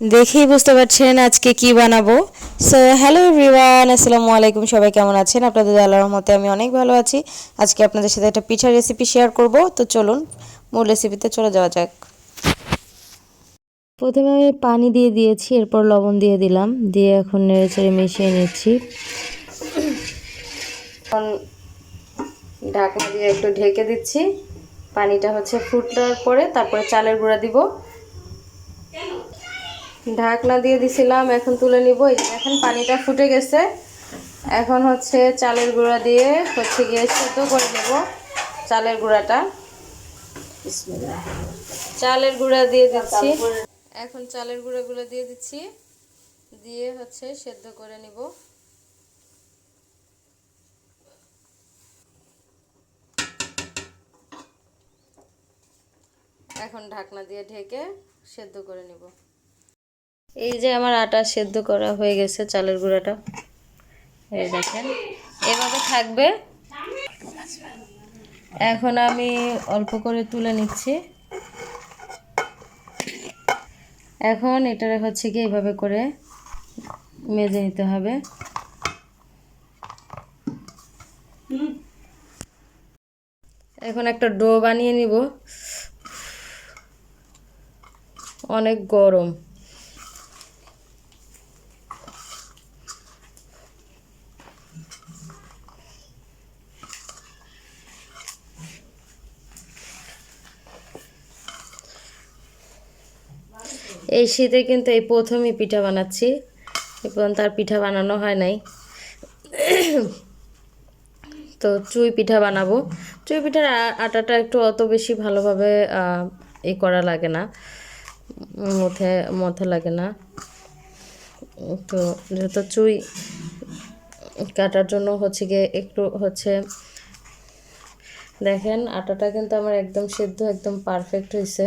দেখেই বুঝতে পারছেন আজকে কি বানাবো। সো হ্যালো এভরিওয়ান আসসালামু আলাইকুম, সবাই কেমন আছেন? আপনাদের আল্লাহর রহমতে আমি অনেক ভালো আছি। আজকে আপনাদের সাথে একটা পিঠার রেসিপি শেয়ার করব। তো চলুন, মূল রেসিপিতে চলে যাওয়া যাক। প্রথমে আমি পানি দিয়ে দিয়েছি, এরপর লবণ দিয়ে দিলাম। দিয়ে এখন নেড়ে চেড়ে মিশিয়ে নিচ্ছি। এখন ঢাকনা দিয়ে একটু ঢেকে দিচ্ছি। পানিটা হচ্ছে ফুটার পরে তারপরে চালের গুঁড়া দিব। ঢাকনা দিয়ে দিছিলাম, এখন তুলে নিব। এখন পানিটা ফুটে গেছে। এখন হচ্ছে চালের গুঁড়া দিয়ে হচ্ছে গিয়ে সেদ্ধ করে নেব চালের গুঁড়াটা। চালের গুঁড়া দিয়ে দিচ্ছি। এখন চালের গুঁড়াগুলো দিয়ে দিচ্ছি। দিয়ে হচ্ছে সেদ্ধ করে নিব। এখন ঢাকনা দিয়ে ঢেকে সেদ্ধ করে নিব। এই যে আমার আটা সেদ্ধ করা হয়ে গেছে চালের গুঁড়াটা। এই দেখেন, এভাবে থাকবে। এখন আমি অল্প করে তুলে নিচ্ছি। এখন এটা হচ্ছে কি এইভাবে করে মেজে নিতে হবে। এখন একটা ডো বানিয়ে নিব। অনেক গরম। এই শীতে কিন্তু এই প্রথমই পিঠা বানাচ্ছি এ পর্যন্ত আর পিঠা বানানো হয় নাই। তো চুই পিঠা বানাবো। চুই পিঠার আটাটা একটু অত বেশি ভালোভাবে ই করা লাগে না, মথে মথে লাগে না। তো যেহেতু চুই কাটার জন্য হচ্ছে গিয়ে একটু হচ্ছে, দেখেন আটাটা কিন্তু আমার একদম সিদ্ধ, একদম পারফেক্ট হয়েছে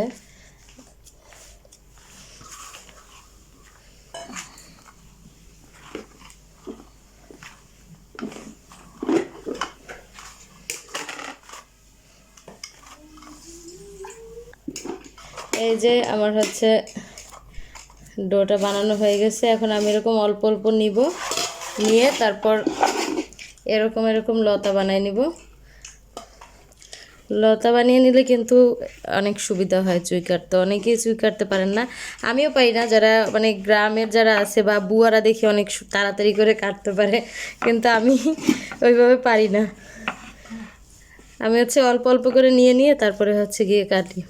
এই যে আমার হচ্ছে ডোটা বানানো হয়ে গেছে। এখন আমি এরকম অল্প অল্প নিব। নিয়ে তারপর এরকম এরকম লতা বানাই নিব। লতা বানিয়ে নিলে কিন্তু অনেক সুবিধা হয় চুই কাটতে। অনেকেই চুই কাটতে পারেন না। আমিও পাই না। যারা মানে গ্রামের যারা আছে বা বুয়ারা দেখি অনেক তাড়াতাড়ি করে কাটতে পারে। কিন্তু আমি ওইভাবে পারি না। আমি হচ্ছে অল্প অল্প করে নিয়ে নিয়ে তারপরে হচ্ছে গিয়ে কাটি।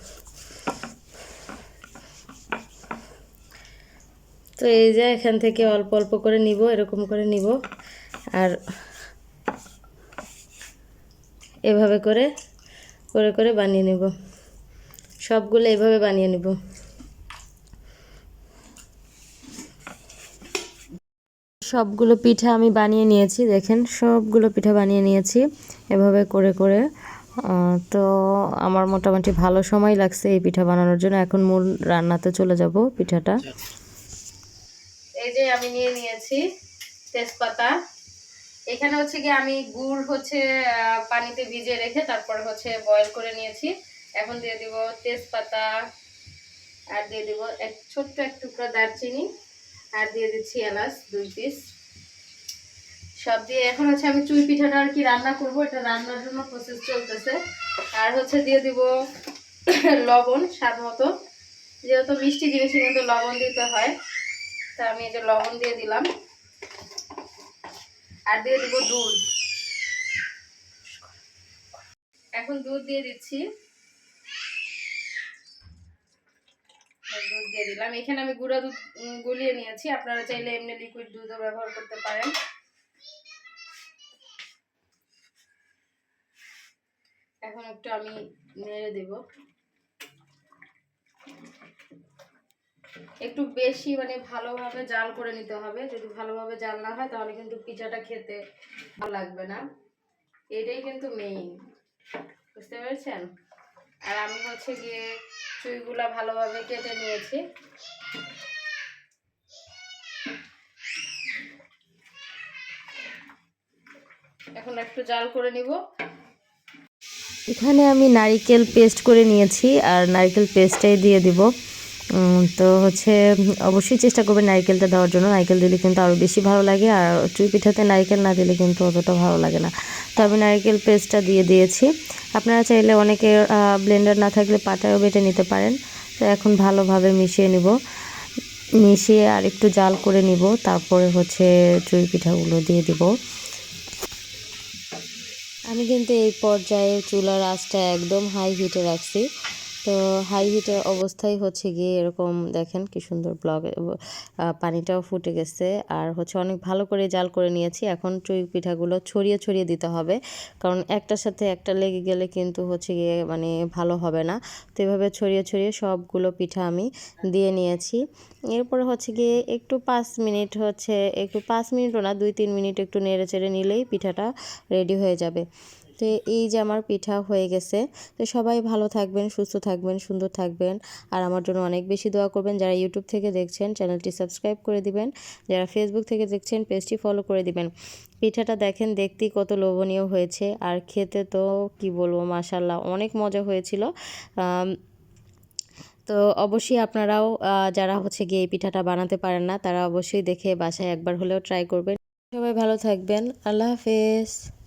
তো এই যে এখান থেকে অল্প অল্প করে নিব, এরকম করে নিব। আর এভাবে করে করে করে বানিয়ে নেব। সবগুলো এভাবে বানিয়ে নেব। সবগুলো পিঠা আমি বানিয়ে নিয়েছি, দেখেন, সবগুলো পিঠা বানিয়ে নিয়েছি এভাবে করে করে। তো আমার মোটামুটি ভালো সময় লাগছে এই পিঠা বানানোর জন্য। এখন মূল রান্নাতে চলে যাব পিঠাটা। এই যে আমি নিয়ে নিয়েছি তেজপাতা। এখানে হচ্ছে কি আমি গুড় হচ্ছে পানিতে ভিজিয়ে রেখে তারপর হচ্ছে বয়েল করে নিয়েছি। এখন দিয়ে দিব তেজপাতা আর দিয়ে দিব এক, ছোট্ট এক টুকরা দারচিনি আর দিয়ে দিচ্ছি এলাচ দুই পিস সব দিয়ে এখন হচ্ছে আমি চুই পিঠাটা আর কি রান্না করব, এটা রান্নার জন্য প্রসেস চলতেছে। আর হচ্ছে দিয়ে দিব লবণ স্বাদ মতো। যেহেতু মিষ্টি জিনিসে কিন্তু লবণ দিতে হয়। তা আমি এটা লবণ দিয়ে দিলাম। আর দিয়ে দিব দুধ। এখন দুধ দিয়ে দিচ্ছি। দুধ দিয়ে দিলাম। এখানে আমি গুঁড়া দুধ গুলিয়ে নিয়েছি। আপনারা চাইলে এমনি লিকুইড দুধও ব্যবহার করতে পারেন। এখন একটু আমি নেড়ে দেব। একটু বেশি মানে ভালোভাবে জাল করে নিতে হবে। যদি ভালোভাবে জাল না হয়, তাহলে কিন্তু পিঠাটা খেতে ভালো লাগবে না। এটাই কিন্তু মেইন বুঝতে পেরেছেন? আর আমি হচ্ছে গিয়ে চুইগুলা ভালোভাবে কেটে নিয়েছি। এখন একটু জাল করে নিব। এখানে আমি নারিকেল পেস্ট করে নিয়েছি, আর নারিকেল পেস্টটাই দিয়ে দিব। তো হচ্ছে, অবশ্যই চেষ্টা করবেন নারকেলটা দেওয়ার জন্য। নারকেল দিলে কিন্তু আরও বেশি ভালো লাগে আর চুই পিঠাতে নারকেল না দিলে কিন্তু অতটা ভালো লাগে না। তো আমি নারকেল পেস্টটা দিয়ে দিয়েছি। আপনারা চাইলে অনেকে ব্লেন্ডার না থাকলে পাটায়ও বেটে নিতে পারেন। তো এখন ভালোভাবে মিশিয়ে নিব। মিশিয়ে আর একটু জাল করে নিব। তারপরে হচ্ছে চুই পিঠাগুলো দিয়ে দিব। আমি কিন্তু এই পর্যায়ে চুলার আঁচটা একদম হাই হিটে রাখছি। তো হাই হিটের অবস্থায় হচ্ছে গিয়ে এরকম দেখেন কি সুন্দর ব্লগ পানিটাও ফুটে গেছে। আর হচ্ছে অনেক ভালো করে জাল করে নিয়েছি। এখন চুই পিঠাগুলো ছড়িয়ে ছড়িয়ে দিতে হবে। কারণ একটার সাথে একটা লেগে গেলে কিন্তু হচ্ছে গিয়ে মানে ভালো হবে না। তো এভাবে ছড়িয়ে ছড়িয়ে সবগুলো পিঠা আমি দিয়ে নিয়েছি। এরপরে হচ্ছে গিয়ে একটু পাঁচ মিনিট হচ্ছে, একটু পাঁচ মিনিটও না, দুই তিন মিনিট একটু নেড়ে চেড়ে নিলেই পিঠাটা রেডি হয়ে যাবে। তো এই যে আমার পিঠা হয়ে গেছে। তো সবাই ভালো থাকবেন, সুস্থ থাকবেন, সুন্দর থাকবেন। আর আমার জন্য অনেক বেশি দোয়া করবেন। যারা ইউটিউব থেকে দেখছেন, চ্যানেলটি সাবস্ক্রাইব করে দিবেন। যারা ফেসবুক থেকে দেখছেন, পেজটি ফলো করে দিবেন। পিঠাটা দেখেন দেখতেই কত লোভনীয় হয়েছে। আর খেতে তো কি বলব মাসাল্লাহ অনেক মজা হয়েছিল। তো অবশ্যই আপনারাও যারা হচ্ছে গিয়ে এই পিঠাটা বানাতে পারেন না, তারা অবশ্যই দেখে বাসায় একবার হলেও ট্রাই করবেন। সবাই ভালো থাকবেন। আল্লাহ হাফেজ।